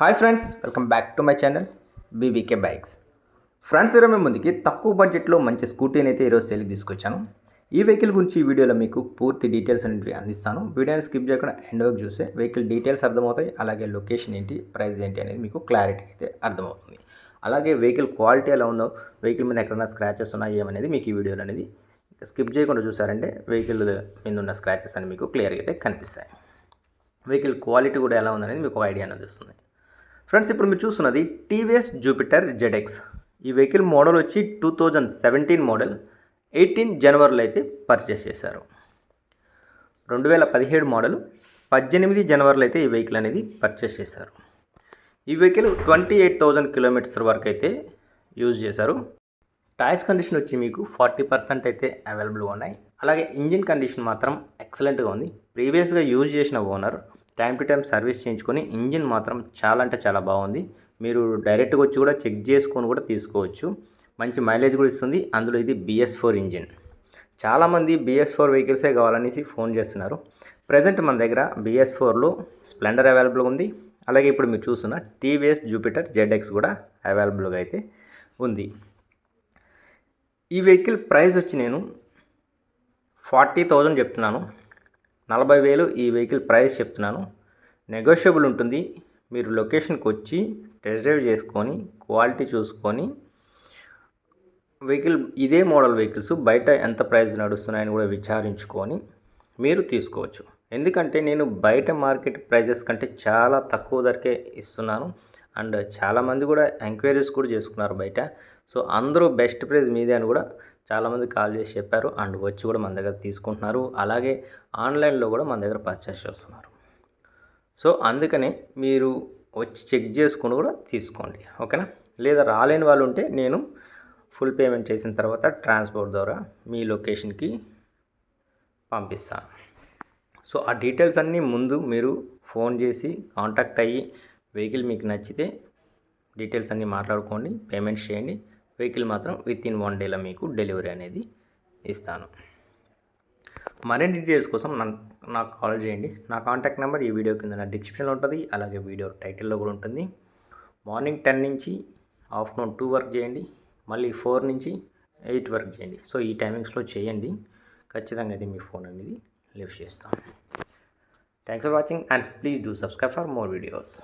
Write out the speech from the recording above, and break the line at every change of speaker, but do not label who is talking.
Hi friends welcome back to my channel BVK bikes friends ఈరోజు మేము ముందుకి తక్కువ బడ్జెట్లో మంచి స్కూటీని అయితే ఈరోజు సేల్కి తీసుకొచ్చాను. ఈ వెహికల్ గురించి ఈ వీడియోలో మీకు పూర్తి డీటెయిల్స్ అనేవి అందిస్తాను. వీడియోని స్కిప్ చేయకుండా ఎండ్ వరకు చూస్తే వెహికల్ డీటెయిల్స్ అర్థమవుతాయి అలాగే లొకేషన్ ఏంటి ప్రైస్ ఏంటి అనేది మీకు క్లారిటీ అయితే అర్థమవుతుంది. అలాగే వెహికల్ క్వాలిటీ ఎలా ఉందో వెహికల్ మీద ఎక్కడైనా స్క్రాచెస్ ఉన్నాయా ఏమనేది మీకు ఈ వీడియోలో అనేది స్కిప్ చేయకుండా చూసారంటే వెహికల్ మీద ఉన్న స్క్రాచెస్ అని మీకు క్లియర్గా అయితే కనిపిస్తాయి. వెహికల్ క్వాలిటీ కూడా ఎలా ఉందనేది మీకు ఒక ఐడియా అనేది వస్తుంది. ఫ్రెండ్స్ ఇప్పుడు మీరు చూస్తున్నది టీవీఎస్ జూపిటర్ జెడెక్స్ ఈ వెహికల్ మోడల్ వచ్చి two thousand seventeen model eighteen జనవరిలో అయితే పర్చేస్ చేశారు. రెండు వేల పదిహేడు మోడల్ పద్దెనిమిది జనవరిలో అయితే ఈ వెహికల్ అనేది పర్చేస్ చేశారు. ఈ vehicle twenty eight thousand kilometres వరకు అయితే యూజ్ చేశారు. టైర్స్ కండిషన్ వచ్చి మీకు ఫార్టీ పర్సెంట్ అయితే అవైలబుల్గా ఉన్నాయి. అలాగే ఇంజిన్ కండిషన్ మాత్రం ఎక్సలెంట్గా ఉంది. ప్రీవియస్గా యూజ్ చేసిన owner time to time service చేయించుకొని ఇంజిన్ మాత్రం చాలా అంటే చాలా బాగుంది. మీరు డైరెక్ట్గా వచ్చి కూడా చెక్ చేసుకొని కూడా తీసుకోవచ్చు. మంచి మైలేజ్ కూడా ఇస్తుంది. అందులో ఇది బిఎస్ ఫోర్ ఇంజిన్. చాలామంది బిఎస్ ఫోర్ వెహికల్సే కావాలనేసి ఫోన్ చేస్తున్నారు. ప్రజెంట్ మన దగ్గర బిఎస్ ఫోర్లో స్ప్లెండర్ అవైలబుల్గా ఉంది. అలాగే ఇప్పుడు మీరు చూస్తున్న టీవీఎస్ జూపిటర్ జెడ్ఎక్స్ కూడా అవైలబుల్గా అయితే ఉంది. ఈ వెహికల్ ప్రైస్ వచ్చి నేను ఫార్టీ థౌజండ్ చెప్తున్నాను. నలభై వేలు ఈ వెహికల్ ప్రైస్ చెప్తున్నాను. నెగోషియబుల్ ఉంటుంది. మీరు లొకేషన్కి వచ్చి టెస్ట్ డ్రైవ్ చేసుకొని క్వాలిటీ చూసుకొని వెహికల్ ఇదే మోడల్ వెహికల్స్ బయట ఎంత ప్రైస్ నడుస్తున్నాయని కూడా విచారించుకొని మీరు తీసుకోవచ్చు. ఎందుకంటే నేను బయట మార్కెట్ ప్రైజెస్ కంటే చాలా తక్కువ ధరకే ఇస్తున్నాను. అండ్ చాలామంది కూడా ఎంక్వైరీస్ కూడా చేసుకున్నారు బయట. సో అందరూ బెస్ట్ ప్రైస్ మీదే అని కూడా చాలామంది కాల్ చేసి చెప్పారు అండ్ వచ్చి కూడా మన దగ్గర తీసుకుంటున్నారు. అలాగే ఆన్లైన్లో కూడా మన దగ్గర పర్చేస్ చేస్తున్నారు. సో అందుకనే మీరు వచ్చి చెక్ చేసుకుని కూడా తీసుకోండి. ఓకేనా? లేదా రాలేని వాళ్ళు ఉంటే నేను ఫుల్ పేమెంట్ చేసిన తర్వాత ట్రాన్స్పోర్ట్ ద్వారా మీ లొకేషన్కి పంపిస్తాను. సో ఆ డీటెయిల్స్ అన్నీ ముందు మీరు ఫోన్ చేసి కాంటాక్ట్ అయ్యి వెహికల్ మీకు నచ్చితే డీటెయిల్స్ అన్నీ మాట్లాడుకోండి పేమెంట్ చేయండి. వెహికల్ మాత్రం విత్ ఇన్ వన్ డేలో మీకు డెలివరీ అనేది ఇస్తాను. మరిన్ని డీటెయిల్స్ కోసం నన్ను నాకు కాల్ చేయండి. నా కాంటాక్ట్ నెంబర్ ఈ వీడియో కింద నా డిస్క్రిప్షన్లో ఉంటుంది. అలాగే వీడియో టైటిల్లో కూడా ఉంటుంది. మార్నింగ్ టెన్ నుంచి ఆఫ్టర్నూన్ టూ వర్క్ చేయండి. మళ్ళీ ఫోర్ నుంచి ఎయిట్ వర్క్ చేయండి. సో ఈ టైమింగ్స్లో చేయండి. ఖచ్చితంగా అయితే మీ ఫోన్ అనేది లిఫ్ట్ చేస్తాను. Thanks for watching and please do subscribe for more videos